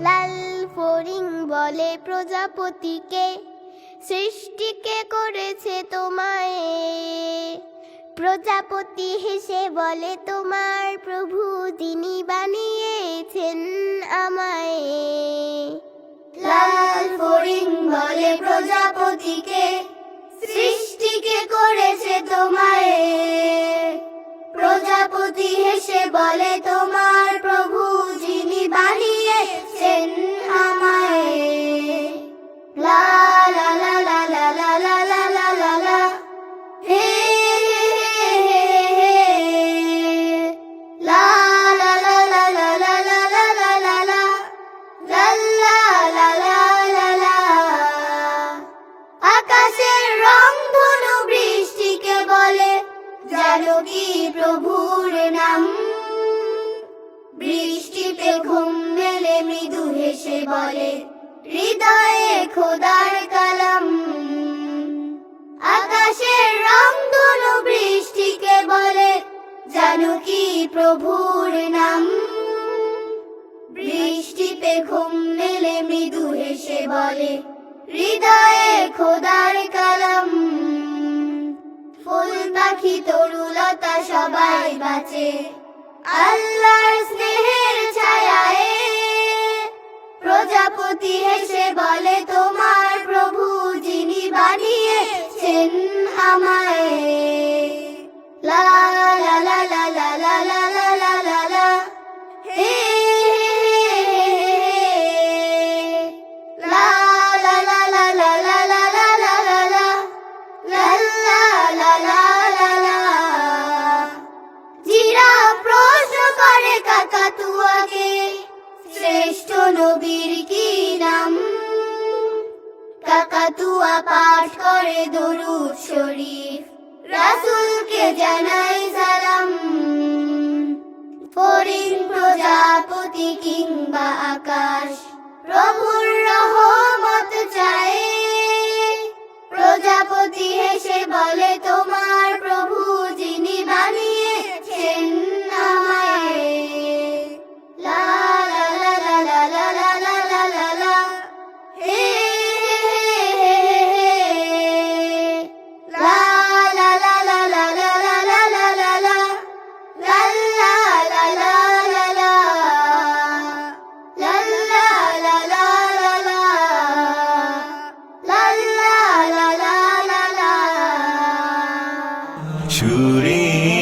লাল foreign বলে প্রজাপতিকে, সৃষ্টিকে করেছে তোমায়। প্রজাপতি হেসে বলে, তোমার প্রভু তিনি বানিয়েছেন আমায়। লাল ফরিং বলে প্রজাপতিকে, সৃষ্টিকে করেছে তোমায়। বলে তোমার প্রভু যিনি বানিয়েছেন লা আকাশের রং বৃষ্টিকে বলে প্রভুর বলে, হৃদয়ে খোদার আকাশের রং ধনু বৃষ্টিকে বলে কি প্রভুর নাম? বৃষ্টিতে ঘুম মেলে মৃদু হেসে বলে, হৃদয়ে খোদার কালাম। ফুল পাখি তরুলতা সবাই বাঁচে, আল্লাহর বলে তোমার প্রভু যিনি বানিয়েছেন আমায়। লা লা লা কাকাতুয়া পাঠ করে দরুদ শরীফ। রাসুলকে জানাই সালাম। ফরিন প্রজাপতি কিংবা আকাশ, প্রভুর রহমত চায়। প্রজাপতি হেসে বলে প্রভু shooting.